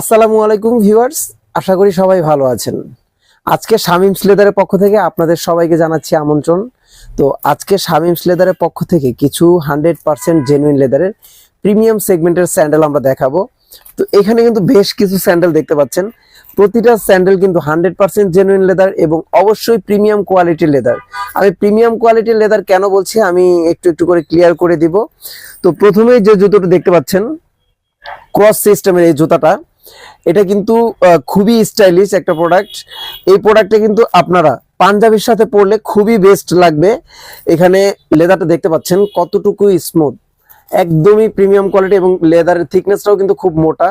আসসালামু আলাইকুম ভিউয়ার্স, আশা করি সবাই ভালো আছেন। আজকে শামিম স্লেদারের পক্ষ থেকে আপনাদের সবাইকে জানাচ্ছি আমন্ত্রণ। তো আজকে শামিম স্লেদারের পক্ষ থেকে কিছু হান্ড্রেড পার্সেন্ট জেনুইন লেদারের প্রিমিয়াম সেগমেন্টের স্যান্ডেল আমরা দেখাবো। তো এখানে কিন্তু বেশ কিছু স্যান্ডেল দেখতে পাচ্ছেন। প্রতিটা স্যান্ডেল কিন্তু হান্ড্রেড পার্সেন্ট জেনুইন লেদার এবং অবশ্যই প্রিমিয়াম কোয়ালিটির লেদার। আমি প্রিমিয়াম কোয়ালিটির লেদার কেন বলছি, আমি একটু একটু করে ক্লিয়ার করে দিব। তো প্রথমেই যে জুতোটা দেখতে পাচ্ছেন, ক্রস সিস্টেমের এই জুতাটা এটা কিন্তু খুবই স্টাইলিশ একটা প্রোডাক্ট এই প্রোডাক্টে কিন্তু আপনারা পাঞ্জাবির সাথে পরলে খুবই বেস্ট লাগবে। এখানে লেদারটা দেখতে পাচ্ছেন কতটুকু স্মুথ একদমই প্রিমিয়াম কোয়ালিটি এবং লেদারের থিকনেসটাও কিন্তু খুব মোটা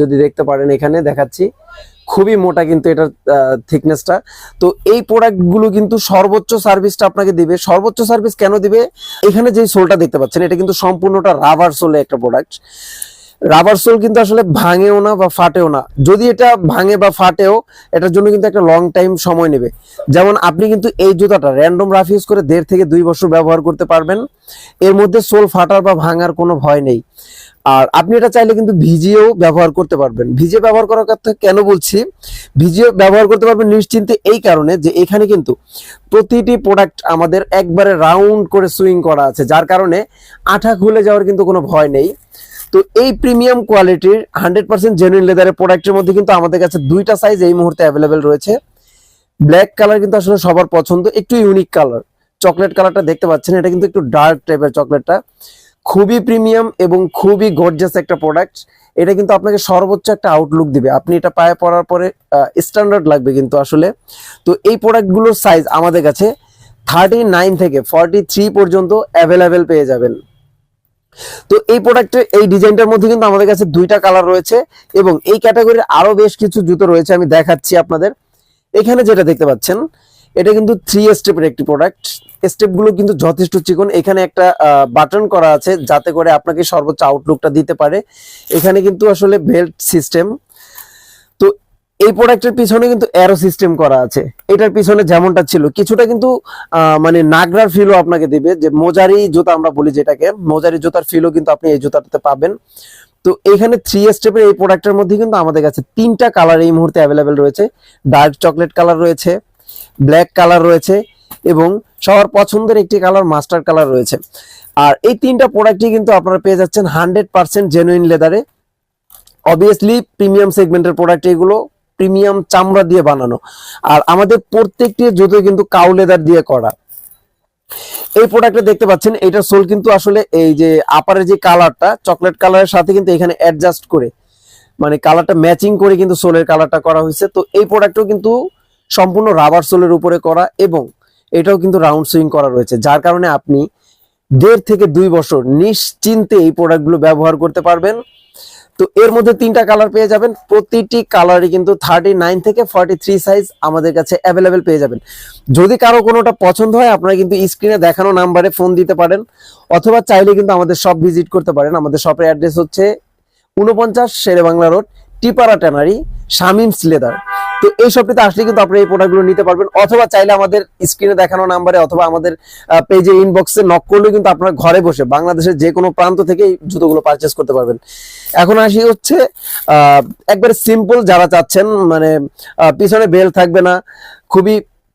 যদি দেখতে পারেন এখানে, দেখাচ্ছি। খুবই মোটা কিন্তু এটার থিকনেসটা তো এই প্রোডাক্টগুলো কিন্তু সর্বোচ্চ সার্ভিসটা আপনাকে দিবে। সর্বোচ্চ সার্ভিস কেন দিবে? এখানে যে সোলটা দেখতে পাচ্ছেন, এটা কিন্তু সম্পূর্ণটা রাবার সোলে একটা প্রোডাক্ট রাবার সোল কিন্তু আসলে ভাঙেও না বা ফাটেও না। যদি এটা ভাঙে বা ফাটেও, এটার জন্য কিন্তু একটা লং টাইম সময় নেবে। যেমন আপনি কিন্তু এই জুতাটা র্যান্ডম রাফ ইউজ করে দেড় থেকে দুই বছর ব্যবহার করতে পারবেন। এর মধ্যে সোল ফাটার বা ভাঙার কোনো ভয় নেই। আর আপনি এটা চাইলে কিন্তু ভিজিয়েও ব্যবহার করতে পারবেন। ভিজিয়ে ব্যবহার করার কথা কেন বলছি? ভিজিয়ে ব্যবহার করতে পারবেন নিশ্চিন্তে এই কারণে যে এখানে কিন্তু প্রতিটি প্রোডাক্ট আমাদের একবারে রাউন্ড করে সুইং করা আছে, যার কারণে আঠা খুলে যাওয়ার কিন্তু কোনো ভয় নেই। তো এই প্রিমিয়াম কোয়ালিটির হান্ড্রেড পার্সেন্ট জেনুইন লেদারের প্রোডাক্টের মধ্যে কিন্তু আমাদের কাছে দুইটা সাইজ এই মুহূর্তে অ্যাভেলেবেল রয়েছে। ব্ল্যাক কালার কিন্তু আসলে সবার পছন্দ, একটু ইউনিক কালার চকলেট কালারটা দেখতে পাচ্ছেন, এটা কিন্তু একটু ডার্ক টাইপের চকলেটটা খুবই প্রিমিয়াম এবং খুবই গর্জাস একটা প্রোডাক্ট এটা কিন্তু আপনাকে সর্বোচ্চ একটা আউটলুক দিবে। আপনি এটা পায়ে পরার পরে স্ট্যান্ডার্ড লাগবে কিন্তু আসলে। তো এই প্রোডাক্টগুলোর সাইজ আমাদের কাছে থার্টি নাইন থেকে ফর্টি থ্রি পর্যন্ত অ্যাভেলেবেল পেয়ে যাবেন। তো এই প্রোডাক্টের এই ডিজাইনটার মধ্যে কিন্তু আমাদের কাছে দুইটা কালার রয়েছে এবং এই ক্যাটাগরির আরও বেশ কিছু জুতো রয়েছে, আমি দেখাচ্ছি আপনাদের। এখানে যেটা দেখতে পাচ্ছেন, এটা কিন্তু থ্রি স্টেপের একটি প্রোডাক্ট স্টেপগুলো কিন্তু যথেষ্ট চিকন। এখানে একটা বাটন করা আছে যাতে করে আপনাকে সর্বোচ্চ আউটলুকটা দিতে পারে। এখানে কিন্তু আসলে বেল্ট সিস্টেম এই প্রোডাক্টের পিছনে কিন্তু অ্যারো সিস্টেম করা আছে। এটার পিছনে যেমনটা ছিল, কিছুটা কিন্তু মানে নাগরার ফিলও আপনাকে দিবে যে মোজারি জুতা আমরা বলি যেটাকে মোজারি জুতার ফিলও কিন্তু আপনি এই জুতাটাতে পাবেন। তো এখানে থ্রি স্টেপের এই প্রোডাক্টের মধ্যে কিন্তু আমাদের কাছে তিনটা কালার এই মুহূর্তে অ্যাভেলেবেল রয়েছে। ডার্ক চকলেট কালার রয়েছে ব্ল্যাক কালার রয়েছে এবং সবার পছন্দের একটি কালার মাস্টার কালার রয়েছে। আর এই তিনটা প্রোডাক্টই কিন্তু আপনারা পেয়ে যাচ্ছেন হান্ড্রেড পার্সেন্ট জেনুইন লেদারে অবভিয়াসলি প্রিমিয়াম সেগমেন্টের প্রোডাক্ট এগুলো প্রিমিয়াম চামড়া দিয়ে বানানো। আর আমাদের প্রত্যেকটি জুতো কিন্তু কাউ লেদার দিয়ে করা। এই প্রোডাক্টটা দেখতে পাচ্ছেন এইটার সোল কিন্তু আসলে এই যে আপারের যে কালারটা চকলেট কালারের সাথে কিন্তু এখানে অ্যাডজাস্ট করে মানে কালারটা ম্যাচিং করে কিন্তু সোলের কালারটা করা হয়েছে। তো এই প্রোডাক্টও কিন্তু সম্পূর্ণ রাবার সোলের উপরে করা এবং এটাও কিন্তু রাউন্ড সুইং করা রয়েছে। যার কারণে আপনি দেড় থেকে দুই বছর নিশ্চিন্তে এই প্রোডাক্টগুলো ব্যবহার করতে পারবেন। তো এর মধ্যে তিনটা কালার পেয়ে যাবেন। প্রতিটি কালারই কিন্তু থার্টি নাইন থেকে ফর্টি থ্রি সাইজ আমাদের কাছে অ্যাভেলেবেল পেয়ে যাবেন। যদি কারও কোনোটা পছন্দ হয়, আপনারা কিন্তু স্ক্রিনে দেখানো নাম্বারে ফোন দিতে পারেন, অথবা চাইলে কিন্তু আমাদের শপ ভিজিট করতে পারেন। আমাদের শপের অ্যাড্রেস হচ্ছে উনপঞ্চাশ Shere Bangla road Tipara tannery, Shamim's leather তো এই শপটিতে আসলে কিন্তু আপনি এই প্রোডাক্টগুলো নিতে পারবেন। অথবা চাইলে আমাদের স্ক্রিনে দেখানো নাম্বারে অথবা আমাদের পেজে ইনবক্সে নক করলেও কিন্তু আপনারা ঘরে বসে বাংলাদেশের যে কোনো প্রান্ত থেকে এই জুতোগুলো পারচেস করতে পারবেন। এখন আসি হচ্ছে একবারে সিম্পল যারা চাচ্ছেন মানে পিছনে বেল থাকবে না, খুবই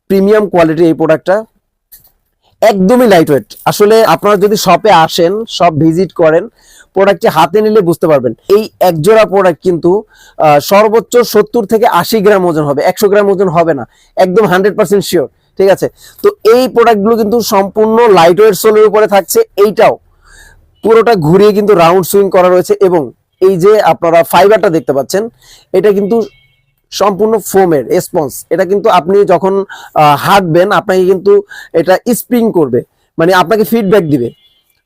প্রিমিয়াম কোয়ালিটি এই প্রোডাক্টটা একদমই লাইট ওয়েট আসলে আপনারা যদি শপে আসেন সব ভিজিট করেন প্রোডাক্টটি হাতে নিলে বুঝতে পারবেন। এই এক জোড়া প্রোডাক্ট কিন্তু সর্বোচ্চ সত্তর থেকে আশি গ্রাম ওজন হবে, একশো গ্রাম ওজন হবে না, একদম হান্ড্রেড পার্সেন্ট শিওর ঠিক আছে? তো এই প্রোডাক্টগুলো কিন্তু সম্পূর্ণ লাইট ওয়েট সোলের উপরে থাকছে, এইটাও পুরোটা ঘুরিয়ে কিন্তু রাউন্ড সুইং করা রয়েছে এবং এই যে আপনারা ফাইবারটা দেখতে পাচ্ছেন, এটা কিন্তু সম্পূর্ণ ফোমের স্পঞ্জ এটা কিন্তু আপনি যখন হাঁটবেন, আপনাকে কিন্তু এটা স্প্রিং করবে মানে আপনাকে ফিডব্যাক দিবে।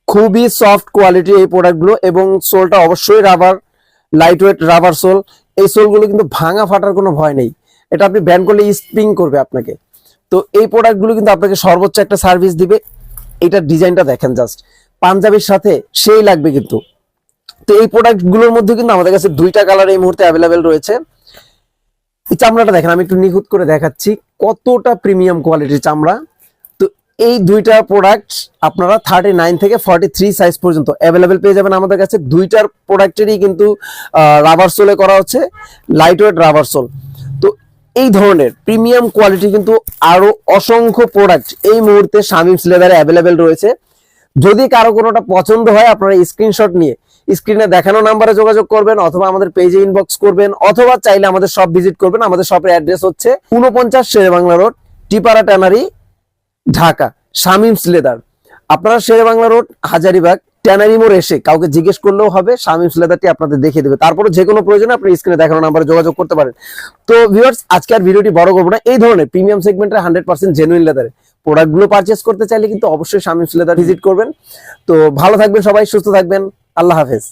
খুবই সফট কোয়ালিটি এই প্রোডাক্টগুলো এবং সোলটা অবশ্যই rubber light weight rubber sole এই সোলগুলো কিন্তু ভাঙা ফাটার কোনো ভয় নেই। এটা আপনি ব্যান করলে স্প্রিং করবে আপনাকে। তো এই প্রোডাক্টগুলো কিন্তু আপনাকে সর্বোচ্চ একটা সার্ভিস দিবে। এটার ডিজাইনটা দেখেন জাস্ট পাঞ্জাবির সাথে সেই লাগবে কিন্তু। তো এই প্রোডাক্টগুলোর মধ্যে কিন্তু আমাদের কাছে দুইটা কালার এই মুহূর্তে অ্যাভেলেবেল রয়েছে। এই চামড়াটা দেখেন, আমি একটু নিখুঁত করে দেখাচ্ছি। কতটা প্রিমিয়াম কোয়ালিটির চামড়া। এই দুইটা প্রোডাক্ট আপনারা থার্টি নাইন থেকে ফর্টি থ্রি সাইজ পর্যন্ত অ্যাভেলেবেল পেয়ে যাবেন আমাদের কাছে। দুইটার প্রোডাক্টেরই কিন্তু রাবার সোলে করা হচ্ছে লাইট ওয়েট রাবার সোল তো এই ধরনের প্রিমিয়াম কোয়ালিটি কিন্তু আরও অসংখ্য প্রোডাক্ট এই মুহূর্তে শামিমস লেদারে অ্যাভেলেবেল রয়েছে। যদি কারও কোনোটা পছন্দ হয়, আপনারা স্ক্রিনশট নিয়ে স্ক্রিনে দেখানো নাম্বারে যোগাযোগ করবেন, অথবা আমাদের পেজে ইনবক্স করবেন, অথবা চাইলে আমাদের শপ ভিজিট করবেন। আমাদের শপের অ্যাড্রেস হচ্ছে উনপঞ্চাশ Shere Bangla road Tipara tannery Dhaka Shamim's leather আপনারা শেরে বাংলা রোড, হাজারিবাগ, ট্যানারি মোড় এসে কাউকে জিজ্ঞেস করলেও হবে শামিমস লেদারটি আপনাদের দেখিয়ে দেবে। তারপরে যে কোনো প্রয়োজনে আপনি স্ক্রিনে দেখানো নাম্বারে যোগাযোগ করতে পারেন। তো ভিউয়ার্স আজকে আর ভিডিওটি বড় করব না। এই ধরনের প্রিমিয়াম সেগমেন্টের হান্ড্রেড পার্সেন্ট জেনুইন লেদারে প্রোডাক্টগুলো পারচেস করতে চাইলে কিন্তু অবশ্যই শামিমস লেদার ভিজিট করবেন। তো ভালো থাকবেন সবাই, সুস্থ থাকবেন। আল্লাহ হাফেজ।